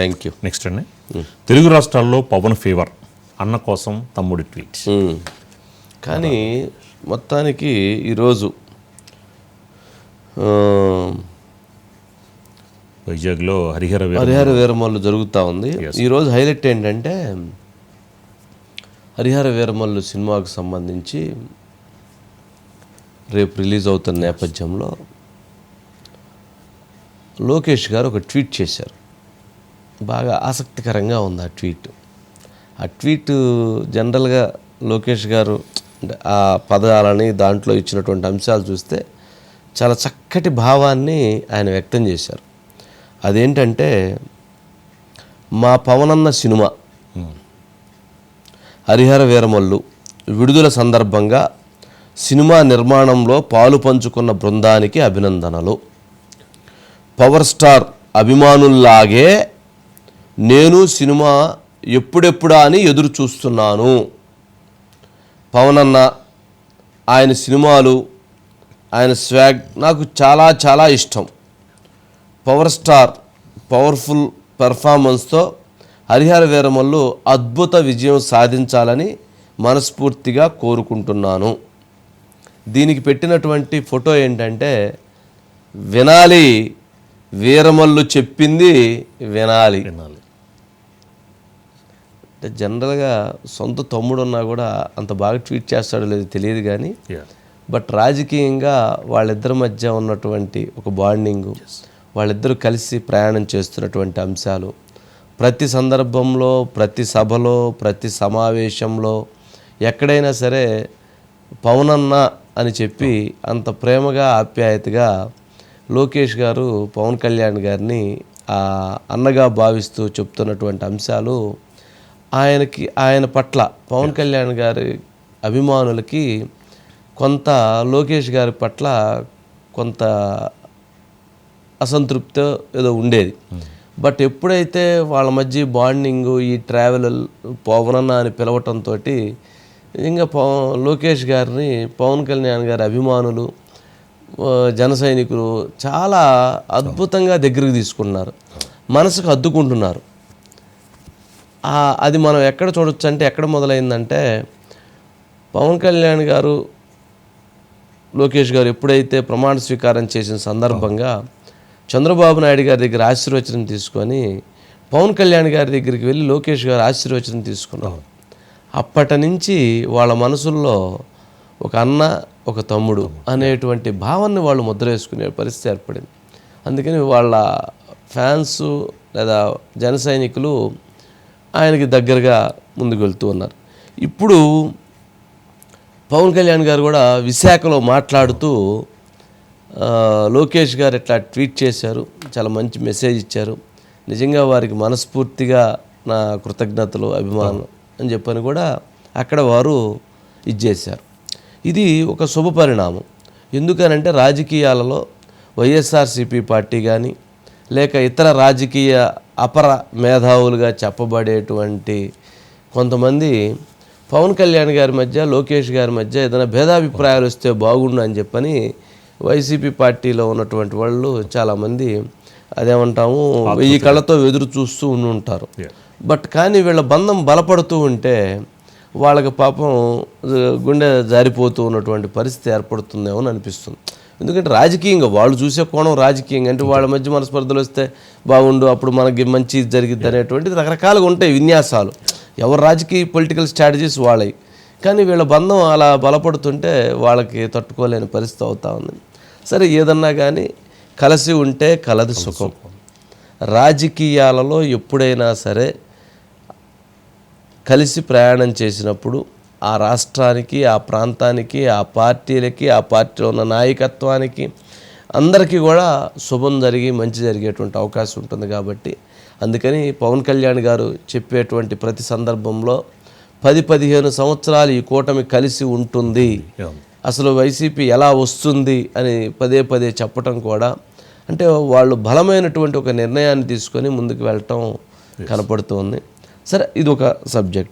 Thank you next అండి తెలుగు రాష్ట్రాల్లో Pawan fever అన్న కోసం తమ్ముడి ట్వీట్ కానీ మొత్తానికి ఈరోజు వైజాగ్లో హరిహర హరిహర వీరమల్లు జరుగుతూ ఉంది. ఈరోజు హైలైట్ ఏంటంటే హరిహర వీరమల్లు సినిమాకు సంబంధించి రేపు రిలీజ్ అవుతున్న నేపథ్యంలో లోకేష్ గారు ఒక ట్వీట్ చేశారు. బాగా ఆసక్తికరంగా ఉంది ఆ ట్వీట్. ఆ ట్వీట్ జనరల్గా లోకేష్ గారు అంటే ఆ పదాలని దాంట్లో ఇచ్చినటువంటి అంశాలు చూస్తే చాలా చక్కటి భావాన్ని ఆయన వ్యక్తం చేశారు. అదేంటంటే మా పవనన్న సినిమా హరిహర వీరమల్లు విడుదల సందర్భంగా సినిమా నిర్మాణంలో పాలు పంచుకున్న బృందానికి అభినందనలు. పవర్ స్టార్ అభిమానుల్లాగే నేను సినిమా ఎప్పుడెప్పుడా అని ఎదురు చూస్తున్నాను. పవన్ అన్న ఆయన సినిమాలు ఆయన స్వాగ్ నాకు చాలా చాలా ఇష్టం. పవర్ స్టార్ పవర్ఫుల్ పెర్ఫార్మెన్స్తో హరిహర వీరమల్లు అద్భుత విజయం సాధించాలని మనస్ఫూర్తిగా కోరుకుంటున్నాను. దీనికి పెట్టినటువంటి ఫోటో ఏంటంటే వినాలి వీరమల్లు చెప్పింది వినాలి. వినాలి. జనరల్గా సొంత తమ్ముడు ఉన్నా కూడా అంత బాగా ట్వీట్ చేస్తాడో లేదో తెలియదు కానీ. బట్ రాజకీయంగా వాళ్ళిద్దరి మధ్య ఉన్నటువంటి ఒక బాండింగు వాళ్ళిద్దరూ కలిసి ప్రయాణం చేస్తున్నటువంటి అంశాలు ప్రతి సందర్భంలో ప్రతి సభలో ప్రతి సమావేశంలో ఎక్కడైనా సరే పవనన్న అని చెప్పి అంత ప్రేమగా ఆప్యాయతగా లోకేష్ గారు పవన్ కళ్యాణ్ గారిని అన్నగా భావిస్తూ చెప్తున్నటువంటి అంశాలు ఆయనకి ఆయన పట్ల పవన్ కళ్యాణ్ గారి అభిమానులకి కొంత లోకేష్ గారి పట్ల కొంత అసంతృప్తి ఏదో ఉండేది. బట్ ఎప్పుడైతే వాళ్ళ మధ్య బాండింగ్ ఈ ట్రావెల్ పవనన్న అని పిలవటంతో ఇంకా పవన్ లోకేష్ గారిని పవన్ కళ్యాణ్ గారి అభిమానులు జన సైనికులు చాలా అద్భుతంగా దగ్గరికి తీసుకున్నారు. మనసుకు అద్దుకుంటున్నారు. అది మనం ఎక్కడ చూడొచ్చు అంటే ఎక్కడ మొదలైందంటే పవన్ కళ్యాణ్ గారు లోకేష్ గారు ఎప్పుడైతే ప్రమాణ స్వీకారం చేసిన సందర్భంగా చంద్రబాబు నాయుడు గారి దగ్గర ఆశీర్వచనం తీసుకొని పవన్ కళ్యాణ్ గారి దగ్గరికి వెళ్ళి లోకేష్ గారు ఆశీర్వచనం తీసుకున్నారు. అప్పటి నుంచి వాళ్ళ మనసుల్లో ఒక అన్న ఒక తమ్ముడు అనేటువంటి భావాన్ని వాళ్ళు ముద్ర వేసుకునే పరిస్థితి ఏర్పడింది. అందుకని వాళ్ళ ఫ్యాన్స్ లేదా జన సైనికులు ఆయనకి దగ్గరగా ముందుకు వెళ్తూ ఉన్నారు. ఇప్పుడు పవన్ కళ్యాణ్ గారు కూడా విశాఖలో మాట్లాడుతూ లోకేష్ గారు ఇట్లా ట్వీట్ చేశారు చాలా మంచి మెసేజ్ ఇచ్చారు. నిజంగా వారికి మనస్ఫూర్తిగా నా కృతజ్ఞతలు అభిమానం అని చెప్పని కూడా అక్కడ వారు ఇచ్చేశారు ఇది ఒక శుభ పరిణామం. ఎందుకనంటే రాజకీయాలలో వైఎస్ఆర్సీపీ పార్టీ కానీ లేక ఇతర రాజకీయ అపర మేధావులుగా చెప్పబడేటువంటి కొంతమంది పవన్ కళ్యాణ్ గారి మధ్య లోకేష్ గారి మధ్య ఏదైనా భేదాభిప్రాయాలు వస్తే బాగుండు అని చెప్పని వైసీపీ పార్టీలో ఉన్నటువంటి వాళ్ళు చాలామంది అదేమంటాము వెయ్యి కళ్ళతో ఎదురు చూస్తూ ఉండి ఉంటారు. బట్ కానీ వీళ్ళ బంధం బలపడుతూ ఉంటే వాళ్ళకి పాపం గుండె జారిపోతూ ఉన్నటువంటి పరిస్థితి ఏర్పడుతుందేమో అని అనిపిస్తుంది. ఎందుకంటే రాజకీయంగా వాళ్ళు చూసే కోణం రాజకీయంగా. అంటే వాళ్ళ మధ్య మనస్పర్ధలు వస్తే బాగుండు అప్పుడు మనకి మంచి జరిగిద్ది అనేటువంటిది రకరకాలుగా ఉంటాయి విన్యాసాలు. ఎవరు రాజకీయ పొలిటికల్ స్ట్రాటజీస్ వాళ్ళవి. కానీ వీళ్ళ బంధం అలా బలపడుతుంటే వాళ్ళకి తట్టుకోలేని పరిస్థితి అవుతా ఉంది. సరే ఏదన్నా కానీ కలిసి ఉంటే కలదు సుఖం. రాజకీయాలలో ఎప్పుడైనా సరే కలిసి ప్రయాణం చేసినప్పుడు ఆ రాష్ట్రానికి ఆ ప్రాంతానికి ఆ పార్టీలకి ఆ పార్టీలో ఉన్న నాయకత్వానికి అందరికీ కూడా శుభం జరిగి మంచి జరిగేటువంటి అవకాశం ఉంటుంది కాబట్టి అందుకని పవన్ కళ్యాణ్ గారు చెప్పేటువంటి ప్రతి సందర్భంలో పది పదిహేను సంవత్సరాలు ఈ కూటమి కలిసి ఉంటుంది. అసలు వైసీపీ ఎలా వస్తుంది అని పదే పదే చెప్పటం కూడా అంటే వాళ్ళు బలమైనటువంటి ఒక నిర్ణయాన్ని తీసుకొని ముందుకు వెళ్ళటం కనపడుతుంది. సరే ఇది ఒక సబ్జెక్ట్.